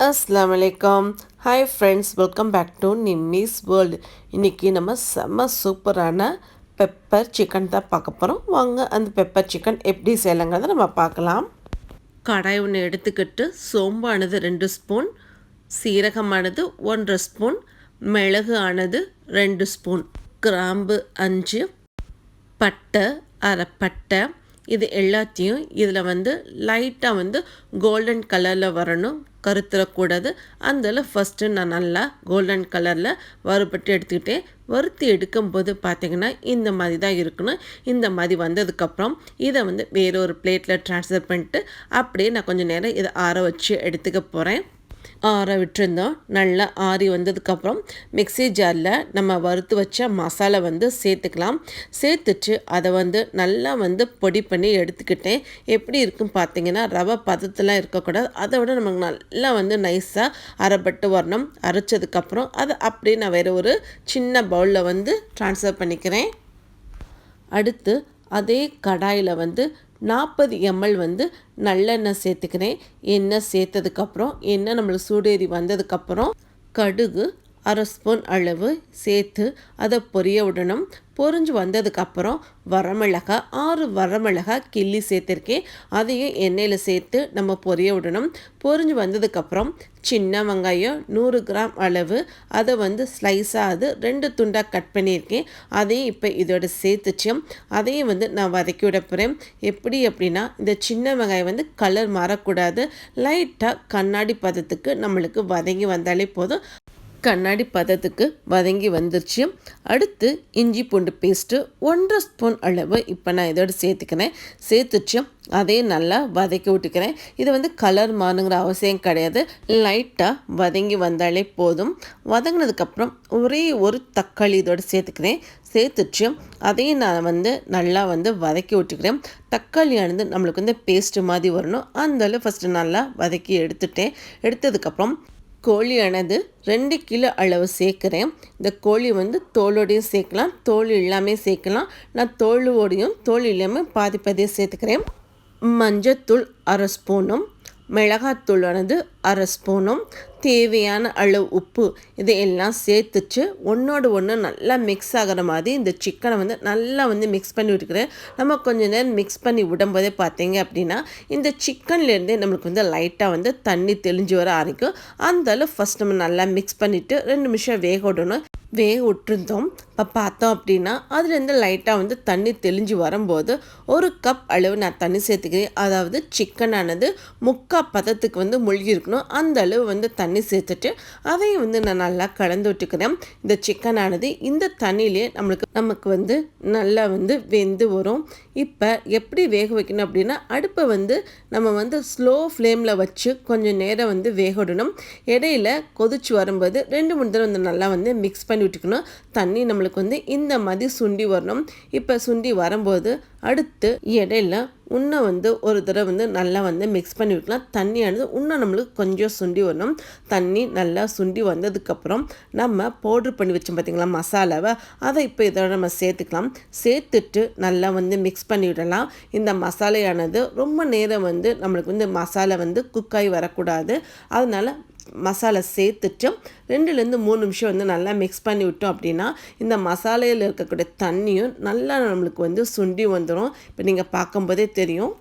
அஸ்லாம் வலைக்கம் hi friends welcome back to Nimmi's world இன்றைக்கி நம்ம செம்ம சூப்பரான பெப்பர் சிக்கன் தான் பார்க்க போகிறோம் வாங்க அந்த பெப்பர் சிக்கன் எப்படி செய்யலாங்கிறத நம்ம பார்க்கலாம். கடாய் ஒன்று எடுத்துக்கிட்டு சோம்பானது ரெண்டு ஸ்பூன் சீரகமானது ஒன்றரை ஸ்பூன் மிளகு ஆனது ரெண்டு ஸ்பூன் கிராம்பு அஞ்சு பட்டை அரை பட்டை இது எல்லாத்தையும் இதில் வந்து லைட்டாக வந்து கோல்டன் கலரில் வரணும். கருத்துறக்கூடாது. அதில் ஃபஸ்ட்டு நான் நல்லா கோல்டன் கலரில் வறுபட்டு எடுத்துக்கிட்டேன். வறுத்து எடுக்கும்போது பார்த்திங்கன்னா இந்த மாதிரி தான் இருக்கணும். இந்த மாதிரி வந்ததுக்கப்புறம் இதை வந்து வேறு ஒரு பிளேட்டில் ட்ரான்ஸ்ஃபர் பண்ணிட்டு அப்படியே நான் கொஞ்சம் நேரம் இதை ஆற வச்சு எடுத்துக்க போகிறேன் ஆற விட்டுருந்தோம். நல்லா ஆறி வந்ததுக்கப்புறம் மிக்சி ஜாரில் நம்ம வறுத்து வச்ச மசாலா வந்து சேர்த்துக்கலாம். சேர்த்துட்டு அதை வந்து நல்லா வந்து பொடி பண்ணி எடுத்துக்கிட்டேன். எப்படி இருக்கும் பார்த்தீங்கன்னா ரவை பதத்தெலாம் இருக்கக்கூடாது. அதை விட நமக்கு நல்லா வந்து நைஸாக அரைப்பட்டு வரணும். அரைச்சதுக்கப்புறம் அதை அப்படியே நான் வேறு ஒரு சின்ன பவுலில் வந்து ட்ரான்ஸ்ஃபர் பண்ணிக்கிறேன். அடுத்து அதே கடாயில் வந்து நாற்பது எம்எல் வந்து நல்லெண்ணெய் சேர்த்துக்கிறேன். எண்ணெய் சேர்த்ததுக்கப்புறம் எண்ணெய் நம்மளுக்கு சூடேறி வந்ததுக்கப்புறம் கடுகு அரை ஸ்பூன் அளவு சேர்த்து அதை பொரிய விடணும். பொரிஞ்சு வந்ததுக்கப்புறம் வரமிளகாய் ஆறு வரமிளகா கிள்ளி சேர்த்துருக்கேன். அதையும் எண்ணெயில் சேர்த்து நம்ம பொரிய விடணும். பொரிஞ்சு வந்ததுக்கப்புறம் சின்ன வெங்காயம் நூறு கிராம் அளவு. அதை வந்து ஸ்லைஸாக அது ரெண்டு துண்டாக கட் பண்ணியிருக்கேன். அதையும் இப்போ இதோட சேர்த்துச்சு. அதையும் வந்து நான் வதக்கி விட போகிறேன் எப்படி அப்படின்னா இந்த சின்ன வெங்காயம் வந்து கலர் மாறக்கூடாது. லைட்டாக கண்ணாடி பதத்துக்கு நம்மளுக்கு வதங்கி வந்தாலே போதும். கண்ணாடி பதத்துக்கு வதங்கி வந்துருச்சு. அடுத்து இஞ்சி பூண்டு பேஸ்ட்டு ஒன்றரை ஸ்பூன் அளவு இப்போ நான் இதோட சேர்த்துக்கிறேன். சேர்த்துச்சு. அதையும் நல்லா வதக்கி விட்டுக்கிறேன். இது வந்து கலர் மாறுங்கிற அவசியம் கிடையாது. லைட்டாக வதங்கி வந்தாலே போதும். வதங்கினதுக்கப்புறம் ஒரே ஒரு தக்காளி இதோடு சேர்த்துக்கிறேன். சேர்த்துச்சு. அதையும் நான் வந்து நல்லா வந்து வதக்கி விட்டுக்கிறேன். தக்காளியானது நம்மளுக்கு வந்து பேஸ்ட்டு மாதிரி வரணும். அந்தளவு ஃபஸ்ட்டு நல்லா வதக்கி எடுத்துட்டேன். எடுத்ததுக்கப்புறம் கோழியானது ரெண்டு கிலோ அளவு சேர்க்குறேன். இந்த கோழி வந்து தோலோடையும் சேர்க்கலாம். தோல் இல்லாமல் சேர்க்கலாம். நான் தோலோடையும் தோல் இல்லாமல் பாதி பாதியாக சேர்த்துக்கிறேன். மஞ்சத்தூள் அரை ஸ்பூனும் மிளகாத்தூளானது அரை ஸ்பூனும் தேவையான அளவு உப்பு இதையெல்லாம் சேர்த்துச்சு. ஒன்றோடு ஒன்று நல்லா மிக்ஸ் ஆகிற மாதிரி இந்த சிக்கனை வந்து நல்லா வந்து மிக்ஸ் பண்ணி விட்டுக்கிறேன். நம்ம கொஞ்சம் நேரம் மிக்ஸ் பண்ணி விடும்போதே பார்த்தீங்க அப்படின்னா இந்த சிக்கன்லேருந்தே நம்மளுக்கு வந்து லைட்டாக வந்து தண்ணி தெளிஞ்சு வர ஆரம்பிக்கும். அந்த அளவு ஃபஸ்ட் நம்ம நல்லா மிக்ஸ் பண்ணிவிட்டு ரெண்டு நிமிஷம் வேக விடணும். வேக விட்டுருந்தோம். இப்போ பார்த்தோம் அப்படின்னா அதுலேருந்து லைட்டாக வந்து தண்ணி தெளிஞ்சு வரும்போது ஒரு கப் அளவு நான் தண்ணி சேர்த்துக்கிறேன். அதாவது சிக்கனானது முக்கா பதத்துக்கு வந்து மூழ்கி இருக்கணும் அந்த அளவு வந்து தண்ணி சேர்த்துட்டு அதையும் வந்து நான் நல்லா கலந்து விட்டுக்கிறேன். இந்த சிக்கனானது இந்த தண்ணியிலே நம்மளுக்கு நமக்கு வந்து நல்லா வந்து வெந்து வரும். இப்போ எப்படி வேக வைக்கணும் அப்படின்னா அடுப்பை வந்து நம்ம வந்து ஸ்லோ ஃப்ளேமில் வச்சு கொஞ்சம் நேரம் வந்து வேக விடணும். இடையில கொதிச்சு வரும்போது ரெண்டு மூணு தடவை வந்து நல்லா வந்து மிக்ஸ் பண்ணி விட்டுக்கணும் தண்ணி நம்மளுக்கு வந்து இந்த மாதிரி சுண்டி வரணும். இப்போ சுண்டி வரும்போது அடுத்து இடையில இன்னும் வந்து ஒரு தடவை வந்து நல்லா வந்து மிக்ஸ் பண்ணி விட்டுலாம் தண்ணியானது இன்னும் நம்மளுக்கு கொஞ்சம் சுண்டி வரணும். தண்ணி நல்லா சுண்டி வந்ததுக்கப்புறம் நம்ம பவுட்ரு பண்ணி வச்சோம் பார்த்திங்களா மசாலாவை. அதை இப்போ இதோட நம்ம சேர்த்துக்கலாம். சேர்த்துட்டு நல்லா வந்து மிக்ஸ் பண்ணி விடலாம். இந்த மசாலையானது ரொம்ப நேரம் வந்து நம்மளுக்கு வந்து மசாலா வந்து குக்காகி வரக்கூடாது. அதனால் மசாலா சேர்த்துட்டு ரெண்டுலேருந்து மூணு நிமிஷம் வந்து நல்லா மிக்ஸ் பண்ணி விட்டோம் அப்படின்னா இந்த மசாலையில் இருக்கக்கூடிய தண்ணியும் நல்லா நம்மளுக்கு வந்து சுண்டி வந்துடும் இப்போ நீங்கள் பார்க்கும்போதே தெரியும்.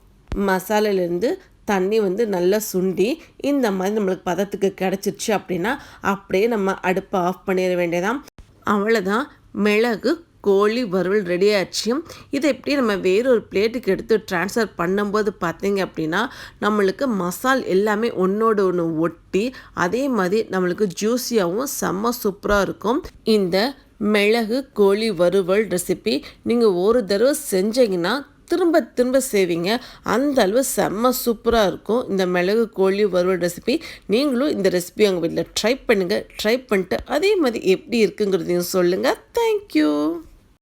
மசாலையிலேருந்து தண்ணி வந்து நல்லா சுண்டி இந்த மாதிரி நம்மளுக்கு பதத்துக்கு கிடச்சிருச்சு அப்படின்னா அப்படியே நம்ம அடுப்பை ஆஃப் பண்ணிட வேண்டியதான் அவ்வளோதான் மிளகு கோழி வறுவல் ரெடி ஆச்சு இதை எப்படி நம்ம வேறொரு பிளேட்டுக்கு எடுத்து ட்ரான்ஸ்ஃபர் பண்ணும்போது பார்த்தீங்க அப்படின்னா நம்மளுக்கு மசால் எல்லாமே ஒன்றோடு ஒன்று ஒட்டி அதே மாதிரி நம்மளுக்கு ஜூஸியாகவும் செம்ம சூப்பராக இருக்கும். இந்த மிளகு கோழி வறுவல் ரெசிபி நீங்கள் ஒரு தடவை செஞ்சீங்கன்னா திரும்ப திரும்ப செய்வீங்க. அந்த அளவு செம்ம சூப்பராக இருக்கும். இந்த மிளகு கோழி வறுவல் ரெசிபி நீங்களும் இந்த ரெசிபி உங்கள் வீட்டில் ட்ரை பண்ணுங்கள் ட்ரை பண்ணிட்டு அதே மாதிரி எப்படி இருக்குங்கிறதையும் சொல்லுங்கள் தேங்க்யூ